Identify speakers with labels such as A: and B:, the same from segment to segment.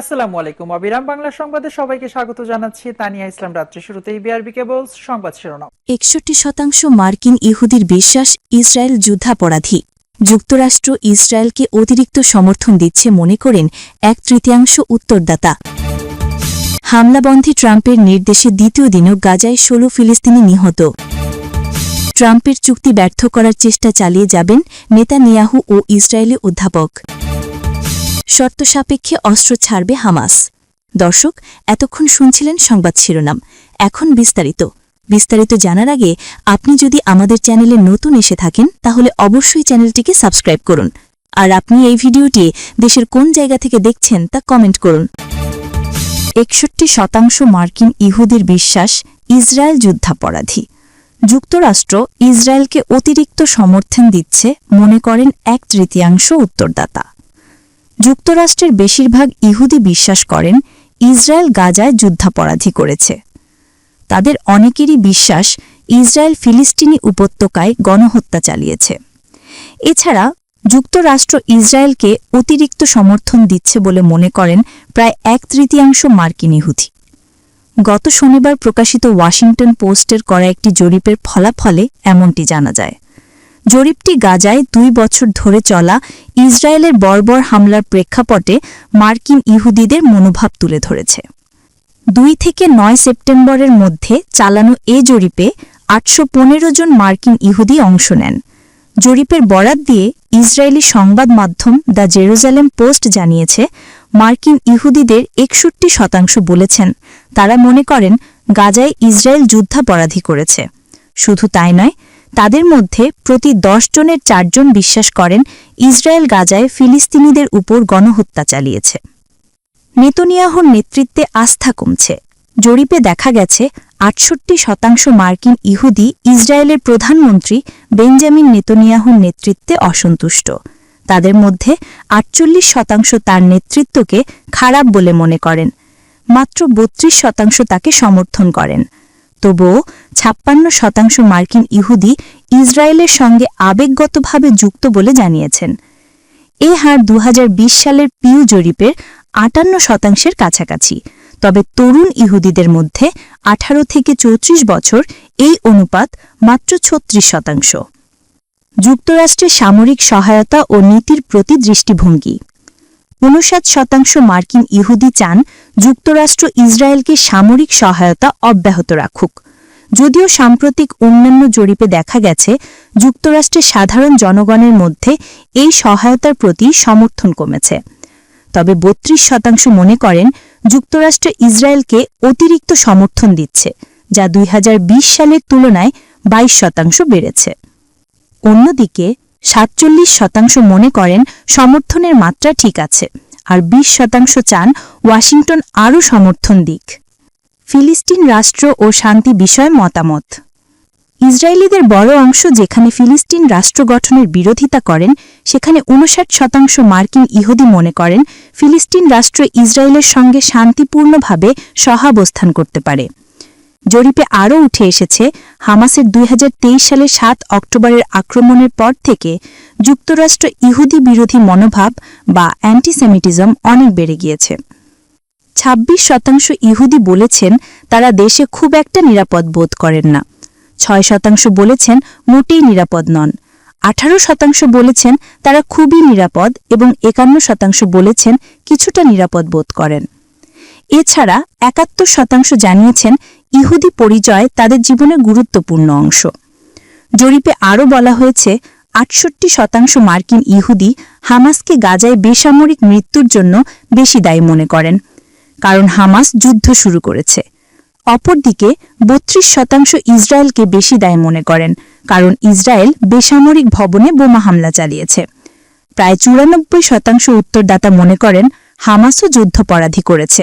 A: আসসালামু আলাইকুম। অবিরাম বাংলা সংবাদে সবাইকে স্বাগত জানাচ্ছি। তানিয়া ইসলাম, রাত্রি শুরুতেই বিআরবি কেবলস সংবাদ শিরোনাম।
B: একষট্টি শতাংশ মার্কিন ইহুদির বিশ্বাস ইসরায়েল যুদ্ধাপরাধী। যুক্তরাষ্ট্র ইসরায়েলকে অতিরিক্ত সমর্থন দিচ্ছে মনে করেন এক তৃতীয়াংশ উত্তরদাতা। হামলাবন্ধে ট্রাম্পের নির্দেশে দ্বিতীয় দিনও গাজায় ষোলো ফিলিস্তিনি নিহত। ট্রাম্পের চুক্তি ব্যর্থ করার চেষ্টা চালিয়ে যাবেন নেতানিয়াহু ও ইসরায়েলি অধ্যাপক। শর্ত সাপেক্ষে অস্ত্র ছাড়বে হামাস। দর্শক, এতক্ষণ শুনছিলেন সংবাদ শিরোনাম। এখন বিস্তারিত। বিস্তারিত জানার আগে আপনি যদি আমাদের চ্যানেলে নতুন এসে থাকেন, তাহলে অবশ্যই চ্যানেলটিকে সাবস্ক্রাইব করুন। আর আপনি এই ভিডিওটি দেশের কোন জায়গা থেকে দেখছেন, তা কমেন্ট করুন। একষট্টি শতাংশ মার্কিন ইহুদির বিশ্বাস ইসরায়েল যুদ্ধাপরাধী। যুক্তরাষ্ট্র ইসরায়েলকে অতিরিক্ত সমর্থন দিচ্ছে, মনে করেন এক তৃতীয়াংশ উত্তরদাতা। যুক্তরাষ্ট্রের বেশিরভাগ ইহুদি বিশ্বাস করেন ইসরায়েল গাজায় যুদ্ধাপরাধী করেছে। তাদের অনেকেরই বিশ্বাস ইসরায়েল ফিলিস্তিনি উপত্যকায় গণহত্যা চালিয়েছে। এছাড়া যুক্তরাষ্ট্র ইসরায়েলকে অতিরিক্ত সমর্থন দিচ্ছে বলে মনে করেন প্রায় এক তৃতীয়াংশ মার্কিন ইহুদি। গত শনিবার প্রকাশিত ওয়াশিংটন পোস্টের করা একটি জরিপের ফলাফলে এমনটি জানা যায়। জরিপটি গাজায় দুই বছর ধরে চলা ইসরায়েলের বর্বর হামলার প্রেক্ষাপটে মার্কিন ইহুদিদের মনোভাব তুলে ধরেছে। দুই থেকে নয় সেপ্টেম্বরের মধ্যে চালানো এ জরিপে আটশো পনেরো জন মার্কিন ইহুদি অংশ নেন। জরিপের বরাত দিয়ে ইসরায়েলি সংবাদ মাধ্যম দ্য জেরুজালেম পোস্ট জানিয়েছে, মার্কিন ইহুদিদের একষট্টি শতাংশ বলেছেন, তারা মনে করেন, গাজায় ইসরায়েল যুদ্ধাপরাধী করেছে। শুধু তাই নয় তাদের মধ্যে প্রতি দশ জনের চারজন বিশ্বাস করেন ইসরায়েল গাজায় ফিলিস্তিনিদের উপর গণহত্যা চালিয়েছে। নেতনিয়াহুর নেতৃত্বে আস্থা কমছে। জরিপে দেখা গেছে, আটষট্টি শতাংশ মার্কিন ইহুদি ইসরায়েলের প্রধানমন্ত্রী বেঞ্জামিন নেতনিয়াহুর নেতৃত্বে অসন্তুষ্ট। তাদের মধ্যে আটচল্লিশ শতাংশ তার নেতৃত্বকে খারাপ বলে মনে করেন। মাত্র বত্রিশ শতাংশ তাকে সমর্থন করেন। তবুও ছাপ্পান্ন শতাংশ মার্কিন ইহুদি ইসরায়েলের সঙ্গে আবেগগতভাবে যুক্ত বলে জানিয়েছেন। এ হার দু হাজার বিশ সালের পিউ জরিপের আটান্ন শতাংশের কাছাকাছি। তবে তরুণ ইহুদিদের মধ্যে আঠারো থেকে চৌত্রিশ বছর এই অনুপাত মাত্র ছত্রিশ শতাংশ। যুক্তরাষ্ট্রের সামরিক সহায়তা ও নীতির প্রতি দৃষ্টিভঙ্গি। ঊনষাট শতাংশ মার্কিন ইহুদি চান যুক্তরাষ্ট্র ইসরায়েলকে সামরিক সহায়তা অব্যাহত রাখুক। যদিও সাম্প্রতিক অন্যান্য জরিপে দেখা গেছে যুক্তরাষ্ট্রের সাধারণ জনগণের মধ্যে এই সহায়তার প্রতি সমর্থন কমেছে। তবে বত্রিশ শতাংশ মনে করেন, যুক্তরাষ্ট্র ইসরায়েলকে অতিরিক্ত সমর্থন দিচ্ছে, যা দুই হাজার বিশ সালের তুলনায় ২২ শতাংশ বেড়েছে। অন্যদিকে, সাতচল্লিশ শতাংশ মনে করেন, সমর্থনের মাত্রা ঠিক আছে। আর ২০ শতাংশ চান ওয়াশিংটন আরও সমর্থন দিক। ফিলিস্তিন রাষ্ট্র ও শান্তি বিষয়ে মতামত। ইসরায়েলিদের বড় অংশ যেখানে ফিলিস্তিন রাষ্ট্র গঠনের বিরোধিতা করেন, সেখানে উনষাট শতাংশ মার্কিন ইহুদি মনে করেন ফিলিস্তিন রাষ্ট্র ইসরায়েলের সঙ্গে শান্তিপূর্ণভাবে সহাবস্থান করতে পারে। জরিপে আরও উঠে এসেছে, হামাসের দুই হাজার তেইশ সালের সাত অক্টোবরের আক্রমণের পর থেকে যুক্তরাষ্ট্র ইহুদি বিরোধী মনোভাব বা অ্যান্টিসেমিটিজম অনেক বেড়ে গিয়েছে। ২৬ শতাংশ ইহুদি বলেছেন তারা দেশে খুব একটা নিরাপদ বোধ করেন না। ছয় শতাংশ বলেছেন মোটেই নিরাপদ নন। আঠারো শতাংশ বলেছেন তারা খুবই নিরাপদ এবং একান্ন শতাংশ বলেছেন কিছুটা নিরাপদ বোধ করেন। এছাড়া একাত্তর শতাংশ জানিয়েছেন ইহুদি পরিচয় তাদের জীবনের গুরুত্বপূর্ণ অংশ। জরিপে আরও বলা হয়েছে আটষট্টি শতাংশ মার্কিন ইহুদি হামাসকে গাজায় বেসামরিক মৃত্যুর জন্য বেশি দায়ী মনে করেন, কারণ হামাস যুদ্ধ শুরু করেছে। অপরদিকে, বত্রিশ শতাংশ ইসরায়েলকে বেশি দায় মনে করেন, কারণ ইসরায়েল বেসামরিক ভবনে বোমা হামলা চালিয়েছে। প্রায় চুরানব্বই শতাংশ উত্তরদাতা মনে করেন হামাসও যুদ্ধপরাধী করেছে।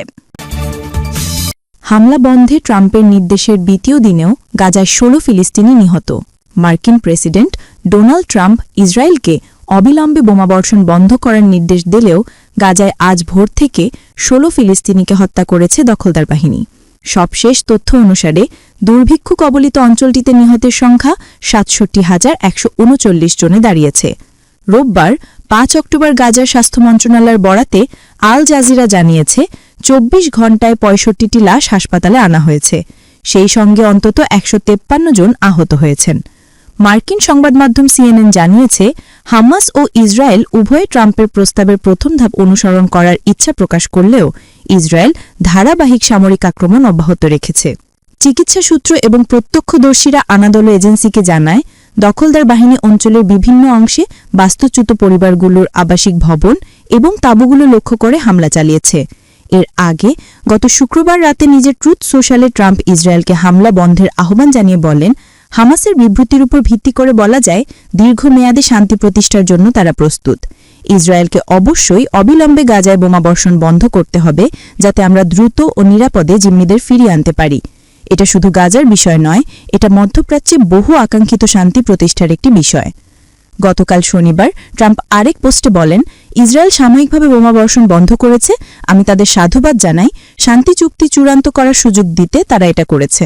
B: হামলা বন্ধে ট্রাম্পের নির্দেশের দ্বিতীয় দিনেও গাজায় ষোলো ফিলিস্তিনি নিহত। মার্কিন প্রেসিডেন্ট ডোনাল্ড ট্রাম্প ইসরায়েলকে অবিলম্বে বোমাবর্ষণ বন্ধ করার নির্দেশ দিলেও গাজায় আজ ভোর থেকে ষোলো ফিলিস্তিনিকে হত্যা করেছে দখলদার বাহিনী। সবশেষ তথ্য অনুসারে দুর্ভিক্ষ কবলিত অঞ্চলটিতে নিহতের সংখ্যা সাতষট্টি হাজার একশো জনে দাঁড়িয়েছে। রোববার পাঁচ অক্টোবর গাজার স্বাস্থ্য মন্ত্রণালয়ের বরাতে আল জাজিরা জানিয়েছে, চব্বিশ ঘণ্টায় পঁয়ষট্টিটি লাশ হাসপাতালে আনা হয়েছে। সেই সঙ্গে অন্তত একশো জন আহত হয়েছেন। মার্কিন সংবাদ মাধ্যম সিএনএন জানিয়েছে, হামাস ও ইসরায়েল উভয় ট্রাম্পের প্রস্তাবের প্রথম ধাপ অনুসরণ করার ইচ্ছা প্রকাশ করলেও ইসরায়েল ধারাবাহিক সামরিক আক্রমণ অব্যাহত রেখেছে। চিকিৎসা সূত্র এবং প্রত্যক্ষদর্শীরা আনাদোলো এজেন্সিকে জানায়, দখলদার বাহিনী অঞ্চলের বিভিন্ন অংশে বাস্তুচ্যুত পরিবারগুলোর আবাসিক ভবন এবং তাঁবুগুলো লক্ষ্য করে হামলা চালিয়েছে। এর আগে গত শুক্রবার রাতে নিজের ট্রুথ সোশ্যালে ট্রাম্প ইসরায়েলকে হামলা বন্ধের আহ্বান জানিয়ে বলেন হামাসের বিবৃতির উপর ভিত্তি করে বলা যায়, দীর্ঘমেয়াদে শান্তি প্রতিষ্ঠার জন্য তারা প্রস্তুত। ইসরায়েলকে অবশ্যই অবিলম্বে গাজায় বোমাবর্ষণ বন্ধ করতে হবে, যাতে আমরা দ্রুত ও নিরাপদে জিম্মিদের ফিরিয়ে আনতে পারি। এটা শুধু গাজার বিষয় নয়, এটা মধ্যপ্রাচ্যে বহু আকাঙ্ক্ষিত শান্তি প্রতিষ্ঠার একটি বিষয়। গতকাল শনিবার ট্রাম্প আরেক পোস্টে বলেন, ইসরায়েল সাময়িকভাবে বোমাবর্ষণ বন্ধ করেছে। আমি তাদের সাধুবাদ জানাই। শান্তি চুক্তি চূড়ান্ত করার সুযোগ দিতে তারা এটা করেছে।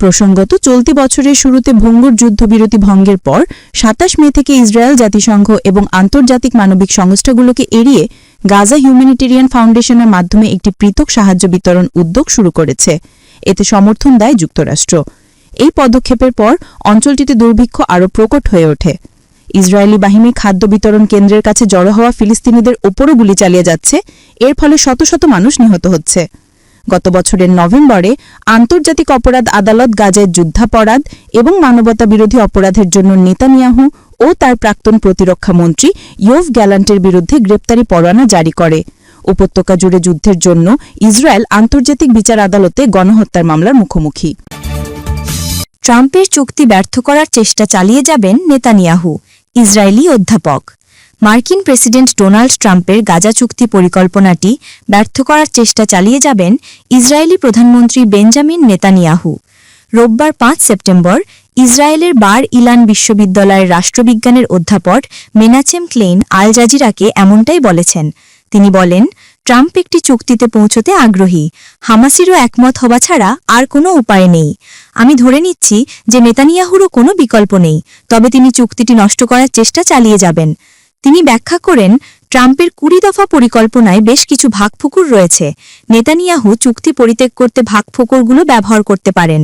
B: প্রসঙ্গত, চলতি বছরের শুরুতে ভঙ্গুর যুদ্ধবিরতি ভঙ্গের পর সাতাশ মে থেকে ইসরায়েল জাতিসংঘ এবং আন্তর্জাতিক মানবিক সংস্থাগুলোকে এড়িয়ে গাজা হিউম্যানিটেরিয়ান ফাউন্ডেশনের মাধ্যমে একটি পৃথক সাহায্য বিতরণ উদ্যোগ শুরু করেছে। এতে সমর্থন দেয় যুক্তরাষ্ট্র। এই পদক্ষেপের পর অঞ্চলটিতে দুর্ভিক্ষ আরও প্রকট হয়ে ওঠে। ইসরায়েলি বাহিনী খাদ্য বিতরণ কেন্দ্রের কাছে জড়ো হওয়া ফিলিস্তিনিদের ওপরও গুলি চালিয়ে যাচ্ছে। এর ফলে শত শত মানুষ নিহত হচ্ছে। গত বছরের নভেম্বরে আন্তর্জাতিক অপরাধ আদালত গাজায় যুদ্ধাপরাধ এবং মানবতা বিরোধী অপরাধের জন্য নেতানিয়াহু ও তার প্রাক্তন প্রতিরক্ষা মন্ত্রী ইয়োভ গ্যালান্টের বিরুদ্ধে গ্রেপ্তারি পরোয়ানা জারি করে। উপত্যকা জুড়ে যুদ্ধের জন্য ইসরায়েল আন্তর্জাতিক বিচার আদালতে গণহত্যার মামলার মুখোমুখি। ট্রাম্পের চুক্তি ব্যর্থ করার চেষ্টা চালিয়ে যাবেন নেতানিয়াহু, ইসরায়েলি অধ্যাপক। মার্কিন প্রেসিডেন্ট ডোনাল্ড ট্রাম্পের গাজা চুক্তি পরিকল্পনাটি ব্যর্থ করার চেষ্টা চালিয়ে যাবেন ইসরায়েলি প্রধানমন্ত্রী বেঞ্জামিন নেতানিয়াহু। রোববার পাঁচ সেপ্টেম্বর ইসরায়েলের বার ইলান বিশ্ববিদ্যালয়ের রাষ্ট্রবিজ্ঞানের অধ্যাপক মেনাচেম ক্লেইন আল জাজিরাকে এমনটাই বলেছেন। তিনি বলেন, ট্রাম্প একটি চুক্তিতে পৌঁছতে আগ্রহী। হামাসিরও একমত হওয়া ছাড়া আর কোনো উপায় নেই। আমি ধরে নিচ্ছি যে নেতানিয়াহুরও কোনো বিকল্প নেই। তবে তিনি চুক্তিটি নষ্ট করার চেষ্টা চালিয়ে যাবেন। তিনি ব্যাখ্যা করেন, ট্রাম্পের কুড়ি দফা পরিকল্পনায় বেশ কিছু ভাগফুকুর রয়েছে। নেতানিয়াহু চুক্তি পরিত্যাগ করতে ভাগফুকুরগুলো ব্যবহার করতে পারেন।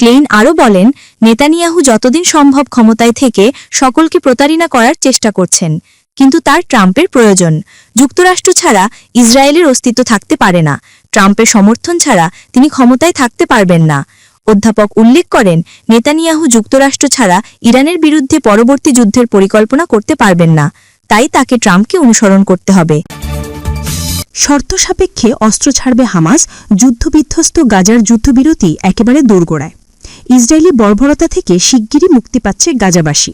B: ক্লেইন আরও বলেন, নেতানিয়াহু যতদিন সম্ভব ক্ষমতায় থেকে সকলকে প্রতারণা করার চেষ্টা করছেন, কিন্তু তার ট্রাম্পের প্রয়োজন। যুক্তরাষ্ট্র ছাড়া ইসরায়েলের অস্তিত্ব থাকতে পারে না। ট্রাম্পের সমর্থন ছাড়া তিনি ক্ষমতায় থাকতে পারবেন না। অধ্যাপক উল্লেখ করেন, নেতানিয়াহু যুক্তরাষ্ট্র ছাড়া ইরানের বিরুদ্ধে পরবর্তী যুদ্ধের পরিকল্পনা করতে পারবেন না। তাই তাকে ট্রাম্পকে অনুসরণ করতে হবে।
C: শর্ত সাপেক্ষে অস্ত্র ছাড়বে হামাস, যুদ্ধবিধ্বস্ত গাজার যুদ্ধবিরতি একেবারে দোরগোড়ায়। ইসরায়েলি বর্বরতা থেকে শিগগিরই মুক্তি পাচ্ছে গাজাবাসী।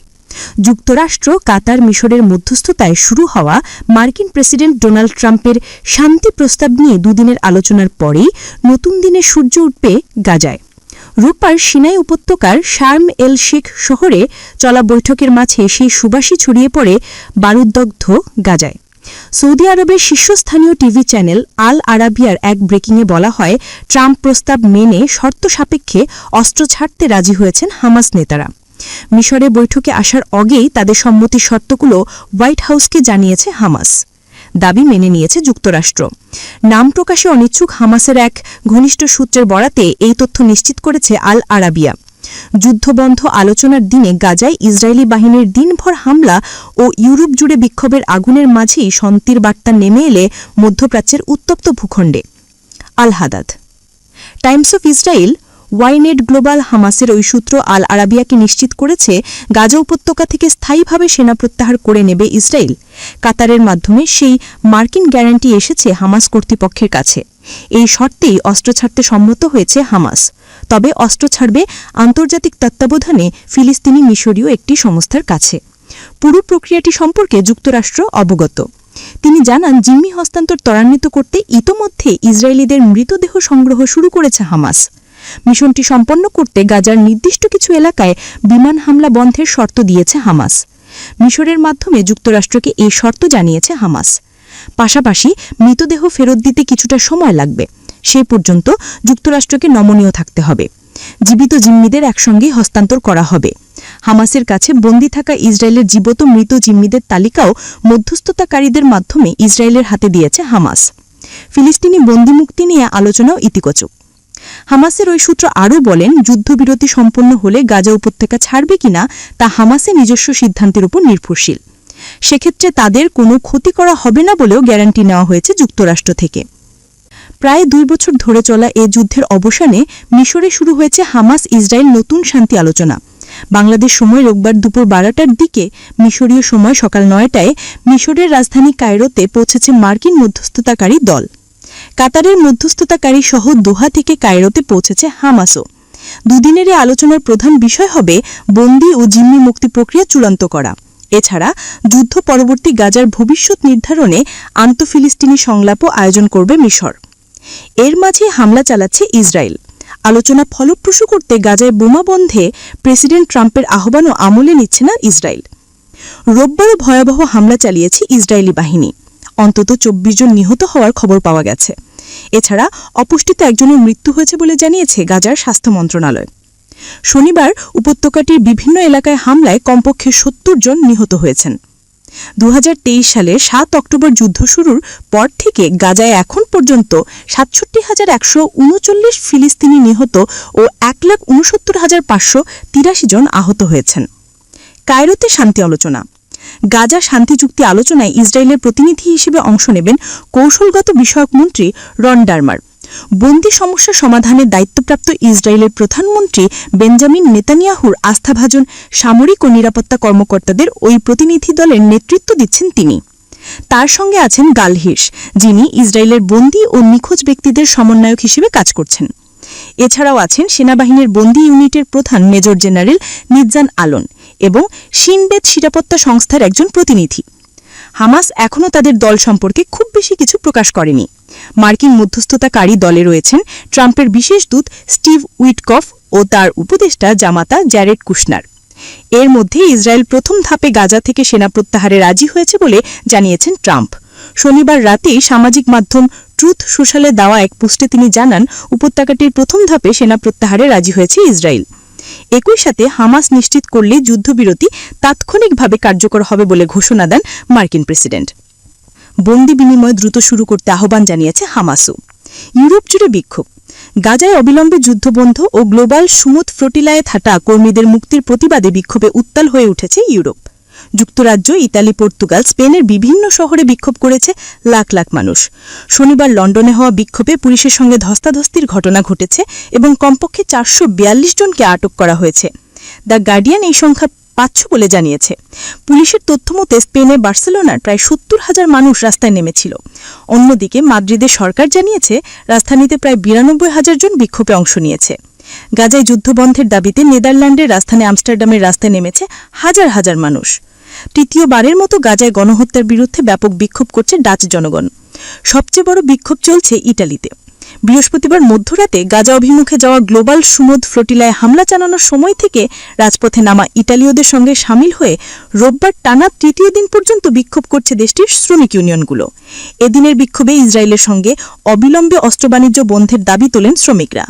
C: যুক্তরাষ্ট্র কাতার মিশরের মধ্যস্থতায় শুরু হওয়া মার্কিন প্রেসিডেন্ট ডোনাল্ড ট্রাম্পের শান্তি প্রস্তাব নিয়ে দুদিনের আলোচনার পরেই নতুন দিনে সূর্য উঠবে গাজায়। রোববার সিনাই উপত্যকার শার্ম এল শেখ শহরে চলা বৈঠকের মাঝে সেই সুবাসী ছড়িয়ে পড়ে বারুদগ্ধ গাজায়। সৌদি আরবের শীর্ষস্থানীয় টিভি চ্যানেল আল আরাবিয়ার এক ব্রেকিংয়ে বলা হয়, ট্রাম্প প্রস্তাব মেনে শর্ত সাপেক্ষে অস্ত্র ছাড়তে রাজি হয়েছেন হামাস নেতারা। মিশরে বৈঠকে আসার আগেই তাদের সম্মতি শর্তগুলো হোয়াইট হাউসকে জানিয়েছে হামাস। দাবি মেনে নিয়েছে যুক্তরাষ্ট্র। নাম প্রকাশে অনিচ্ছুক হামাসের এক ঘনিষ্ঠ সূত্রের বরাতে এই তথ্য নিশ্চিত করেছে আল আরাবিয়া। যুদ্ধবন্ধ আলোচনার দিনে গাজায় ইসরায়েলি বাহিনীর দিনভর হামলা ও ইউরোপ জুড়ে বিক্ষোভের আগুনের মাঝেই শান্তির বার্তা নেমে এলে মধ্যপ্রাচ্যের উত্তপ্ত ভূখণ্ডে। Al Haddad. Times of Israel Ynet Global হামাসের ওই সূত্র আল আরাবিয়াকে নিশ্চিত করেছে, গাজা উপত্যকা থেকে স্থায়ীভাবে সেনা প্রত্যাহার করে নেবে ইসরায়েল। কাতারের মাধ্যমে সেই মার্কিন গ্যারান্টি এসেছে হামাস কর্তৃপক্ষের কাছে। এই শর্তেই অস্ত্র ছাড়তে সম্মত হয়েছে হামাস। তবে অস্ত্র ছাড়বে আন্তর্জাতিক তত্ত্বাবধানে ফিলিস্তিনি মিশরীয় একটি সংস্থার কাছে। পুরো প্রক্রিয়াটি সম্পর্কে যুক্তরাষ্ট্র অবগত। তিনি জানান, জিম্মি হস্তান্তর ত্বরান্বিত করতে ইতোমধ্যে ইসরায়েলিদের মৃতদেহ সংগ্রহ শুরু করেছে হামাস। মিশনটি সম্পন্ন করতে গাজার নির্দিষ্ট কিছু এলাকায় বিমান হামলা বন্ধের শর্ত দিয়েছে হামাস। মিশরের মাধ্যমে যুক্তরাষ্ট্রকে এই শর্ত জানিয়েছে হামাস। পাশাপাশি মৃতদেহ ফেরত দিতে কিছুটা সময় লাগবে। সে পর্যন্ত যুক্তরাষ্ট্রকে নমনীয় থাকতে হবে।
B: জীবিত জিম্মিদের একসঙ্গেই হস্তান্তর করা হবে। হামাসের কাছে বন্দী থাকা ইসরায়েলের জীবত মৃত জিম্মিদের তালিকাও মধ্যস্থতাকারীদের মাধ্যমে ইসরায়েলের হাতে দিয়েছে হামাস। ফিলিস্তিনি বন্দিমুক্তি নিয়ে আলোচনাও ইতিকচক। হামাসের ওই সূত্র আরও বলেন, যুদ্ধবিরতি সম্পন্ন হলে গাজা উপত্যকা ছাড়বে কিনা তা হামাসের নিজস্ব সিদ্ধান্তের উপর নির্ভরশীল। সেক্ষেত্রে তাদের কোনো ক্ষতি করা হবে না বলেও গ্যারান্টি নেওয়া হয়েছে যুক্তরাষ্ট্র থেকে। প্রায় দুই বছর ধরে চলা এ যুদ্ধের অবসানে মিশরে শুরু হয়েছে হামাস ইসরায়েল নতুন শান্তি আলোচনা। বাংলাদেশ সময় রোববার দুপুর বারোটার দিকে মিশরীয় সময় সকাল নয়টায় মিশরের রাজধানী কায়রোতে পৌঁছেছে মার্কিন মধ্যস্থতাকারী দল। কাতারের মধ্যস্থতাকারী সহ দোহা থেকে কায়রোতে পৌঁছেছে হামাসও। দুদিনের আলোচনার প্রধান বিষয় হবে বন্দি ও জিম্মি মুক্তি প্রক্রিয়া চূড়ান্ত করা। এছাড়া যুদ্ধ পরবর্তী গাজার ভবিষ্যৎ নির্ধারণে আন্তঃফিলিস্তিনি সংলাপও আয়োজন করবে মিশর। এর মাঝে হামলা চালাচ্ছে ইসরায়েল। আলোচনা ফলপ্রসূ করতে গাজায় বোমা বন্ধে প্রেসিডেন্ট ট্রাম্পের আহ্বানও আমলে নিচ্ছে না ইসরায়েল। রোববারও ভয়াবহ হামলা চালিয়েছে ইসরায়েলি বাহিনী। অন্তত চব্বিশ জন নিহত হওয়ার খবর পাওয়া গেছে। এছাড়া অপুষ্টিতে একজনের মৃত্যু হয়েছে বলে জানিয়েছে গাজার স্বাস্থ্য মন্ত্রণালয়। শনিবার উপত্যকাটির বিভিন্ন এলাকায় হামলায় কমপক্ষে সত্তর জন নিহত হয়েছেন। দুহাজার তেইশ সালে সাত অক্টোবর যুদ্ধ শুরুর পর থেকে গাজায় এখন পর্যন্ত সাতষট্টি হাজার একশো ফিলিস্তিনি নিহত ও এক লাখ উনসত্তর হাজার পাঁচশো তিরাশি জন আহত হয়েছেন। কায়রোতে শান্তি আলোচনা। গাজা শান্তি চুক্তি আলোচনায় ইসরায়েলের প্রতিনিধি হিসেবে অংশ নেবেন কৌশলগত বিষয়ক মন্ত্রী রন ডারমার। বন্দি সমস্যা সমাধানের দায়িত্বপ্রাপ্ত ইসরায়েলের প্রধানমন্ত্রী বেঞ্জামিন নেতানিয়াহুর আস্থাভাজন সামরিক ও নিরাপত্তা কর্মকর্তাদের ওই প্রতিনিধি দলের নেতৃত্ব দিচ্ছেন তিনি। তার সঙ্গে আছেন গালহিস যিনি ইসরায়েলের বন্দি ও নিখোঁজ ব্যক্তিদের সমন্বয়ক হিসেবে কাজ করছেন। এছাড়াও আছেন সেনাবাহিনীর বন্দি ইউনিটের প্রধান মেজর জেনারেল নিজান আলন। এবং সিনবেদ নিরাপত্তা সংস্থার একজন প্রতিনিধি। হামাস এখনও তাদের দল সম্পর্কে খুব বেশি কিছু প্রকাশ করেনি। মার্কিন মধ্যস্থতাকারী দলে রয়েছেন ট্রাম্পের বিশেষ দূত স্টিভ উইটকফ ও তার উপদেষ্টা জামাতা জ্যারেড কুশনার। এর মধ্যে ইসরায়েল প্রথম ধাপে গাজা থেকে সেনা প্রত্যাহারে রাজি হয়েছে বলে জানিয়েছেন ট্রাম্প। শনিবার রাতেই সামাজিক মাধ্যম ট্রুথ সোশ্যালে দেওয়া এক পোস্টে তিনি জানান, উপত্যকাটির প্রথম ধাপে সেনা প্রত্যাহারে রাজি হয়েছে ইসরায়েল। একই সাথে হামাস নিশ্চিত করলে যুদ্ধবিরতি তাৎক্ষণিকভাবে কার্যকর হবে বলে ঘোষণা দেন মার্কিন প্রেসিডেন্ট। বন্দি বিনিময় দ্রুত শুরু করতে আহ্বান জানিয়েছে হামাসও। ইউরোপ জুড়ে বিক্ষোভ। গাজায় অবিলম্বে যুদ্ধবন্ধ ও গ্লোবাল সুমুদ ফ্লোটিলায় থাটা কর্মীদের মুক্তির প্রতিবাদে বিক্ষোভে উত্তাল হয়ে উঠেছে ইউরোপ। যুক্তরাজ্য, ইতালি, পর্তুগাল, স্পেনের বিভিন্ন শহরে বিক্ষোভ করেছে লাখ লাখ মানুষ। শনিবার লন্ডনে হওয়া বিক্ষোভে পুলিশের সঙ্গে ধস্তাধস্তির ঘটনা ঘটেছে এবং কমপক্ষে চারশো বিয়াল্লিশ জনকে আটক করা হয়েছে। দ্য গার্ডিয়ান এই সংখ্যা পাচ্ছ বলে জানিয়েছে। পুলিশের তথ্যমতে, স্পেনে বার্সেলোনার প্রায় সত্তর হাজার মানুষ রাস্তায় নেমেছিল। অন্যদিকে, মাদ্রিদের সরকার জানিয়েছে, রাজধানীতে প্রায় বিরানব্বই হাজার জন বিক্ষোভে অংশ নিয়েছে। গাজায় যুদ্ধবন্ধের দাবিতে নেদারল্যান্ডের রাজধানী আমস্টারডামের রাস্তায় নেমেছে হাজার হাজার মানুষ। তৃতীয়বারের মতো গাজায় গণহত্যার বিরুদ্ধে ব্যাপক বিক্ষোভ করছে ডাচ জনগণ। সবচেয়ে বড় বিক্ষোভ চলছে ইটালিতে। বৃহস্পতিবার মধ্যরাতে গাজা অভিমুখে যাওয়া গ্লোবাল সুমুদ ফ্লোটিলায় হামলা চালানোর সময় থেকে রাজপথে নামা ইটালীয়দের সঙ্গে সামিল হয়ে রোববার টানা তৃতীয় দিন পর্যন্ত বিক্ষোভ করছে দেশটির শ্রমিক ইউনিয়নগুলো। এদিনের বিক্ষোভে ইসরায়েলের সঙ্গে অবিলম্বে অস্ত্র বাণিজ্য বন্ধের দাবি তোলেন শ্রমিকরা।